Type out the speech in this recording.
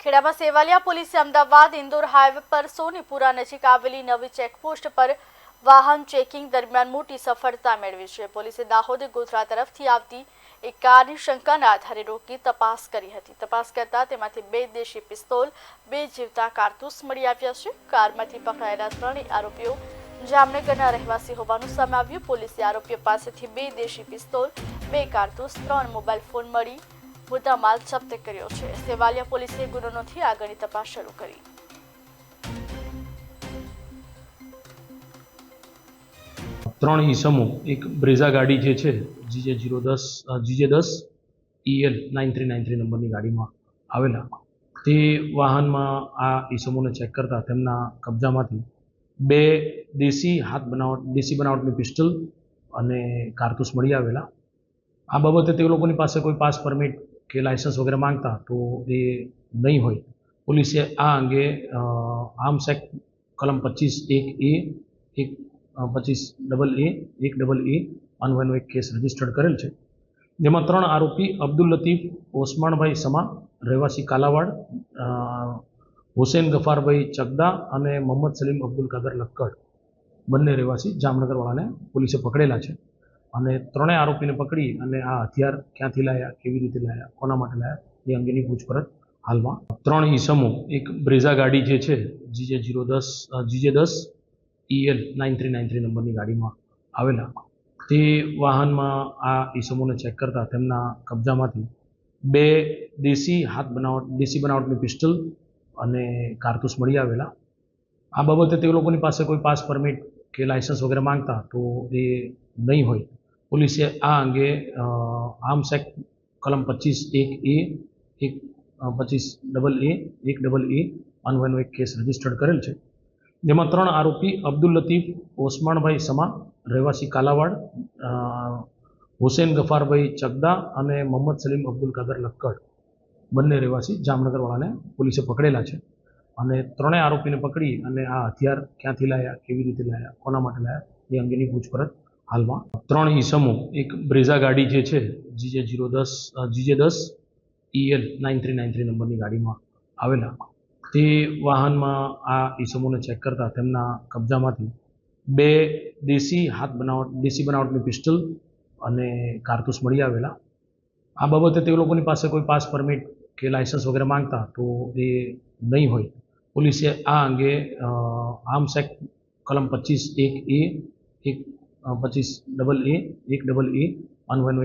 ખેડામાં સેવાલિયા પોલીસે અમદાવાદ, ઇન્દોર હાઈવે પર સોનીપુરા નજીક આવેલી નવી ચેકપોસ્ટ પર વાહન ચેકિંગ દરમિયાન મોટી સફળતા મેળવી છે. પોલીસે દાહોદ, ગોધરા તરફથી આવતી એક કારની શંકાના આધારે રોકી તપાસ કરી હતી. તપાસ કરતા તેમાંથી બે દેશી પિસ્તોલ, બે જીવતા કારતૂસ મળી આવ્યા છે. કારમાંથી પકડાયેલા ત્રણેય આરોપીઓ જામનગરના રહેવાસી હોવાનું સામે આવ્યું. પોલીસે આરોપીઓ પાસેથી બે દેશી પિસ્તોલ, બે કારતૂસ, ત્રણ મોબાઈલ ફોન મળી મુદ્દામાલ જપ્ત કર્યો છે. સેવાલિયા પોલીસે ગુનો નોંધી આગળની તપાસ શરૂ કરી. ત્રણ ઈસમો એક બ્રેઝા ગાડી જે છે, જીજે જીરો દસ જીજે દસ EL nine three nine three નંબરની ગાડીમાં આવેલા. તે વાહનમાં આ ઈસમોને ચેક કરતા તેમના કબજામાંથી બે દેશી હાથ બનાવટ, દેશી બનાવટની પિસ્ટલ અને કારતૂસ મળી આવેલા. આ બાબતે તે લોકોની પાસે કોઈ પાસ પરમિટ કે લાયસન્સ વગેરે માંગતા તો એ નહીં હોય. પોલીસે આ અંગે આર્મ્સ એક્ટ કલમ પચીસ એક એ, એક પચીસ ડબલ એ, એક ડબલ એ અન્વયનો એક કેસ રજીસ્ટર્ડ કરેલ છે. જેમાં ત્રણ આરોપી અબ્દુલ લતીફ ઓસમાણભાઈ સમા, રહેવાસી કાલાવાડ હુસેન ગફારભાઈ ચગદા અને મોહમ્મદ સલીમ અબ્દુલ કાદર લક્કડ. બંને રહેવાસી જામનગરવાળાને પોલીસે પકડેલા છે. અને ત્રણેય આરોપીને પકડી અને આ હથિયાર ક્યાંથી લાયા, કેવી રીતે લાયા, કોના માટે લાયા, એ અંગેની પૂછપરછ હાલમાં. ત્રણ ઈસમો, એક બ્રેઝા ગાડી જે છે, જીજે જીરો દસ જીજે દસ EL nine three nine three નંબરની ગાડીમાં આવેલા. તે વાહનમાં આ ઈસમોને ચેક કરતા તેમના કબજામાંથી બે દેશી હાથ બનાવટ, દેશી બનાવટની પિસ્ટલ અને કારતૂસ મળી આવેલા. આ બાબતે તે લોકોની પાસે કોઈ પાસ પરમિટ કે લાયસન્સ વગેરે માંગતા તો એ નહીં હોય. પોલીસે આ અંગે આર્મ્સ એક્ટ કલમ પચીસ એક એ, એક પચીસ ડબલ એ, એક ડબલ એ અન્વયનો એક કેસ રજીસ્ટર્ડ કરેલ છે. જેમાં ત્રણ આરોપી અબ્દુલ લતીફ ઓસમાણભાઈ સમા, રહેવાસી કાલાવાડ હુસેન ગફારભાઈ ચગદા અને મોહમ્મદ સલીમ અબ્દુલ કાદર લક્કડ. બંને રહેવાસી જામનગરવાળાને પોલીસે પકડેલા છે. અને ત્રણેય આરોપીને પકડી અને આ હથિયાર ક્યાંથી લાયા, કેવી રીતે લાયા, કોના માટે લાયા, એ અંગેની પૂછપરછ હાલમાં. ત્રણ ઈસમો એક બ્રેઝા ગાડી જે છે, જીજે જીરો દસ જીજે દસ EL nine three nine three નંબરની ગાડીમાં આવેલા. તે વાહનમાં આ ઈસમોને ચેક કરતા તેમના કબજામાંથી બે દેશી હાથ બનાવટ, દેશી બનાવટની પિસ્ટલ અને કારતૂસ મળી આવેલા. આ બાબતે તે લોકોની પાસે કોઈ પાસ પરમિટ કે લાઇસન્સ વગેરે માંગતા તો એ નહીં હોય. પોલીસે આ અંગે આર્મ્સ એક્ટ, કલમ પચીસ એક એ, એક પચીસ ડબલ એ એક ડબલ એ અન્વયનો એક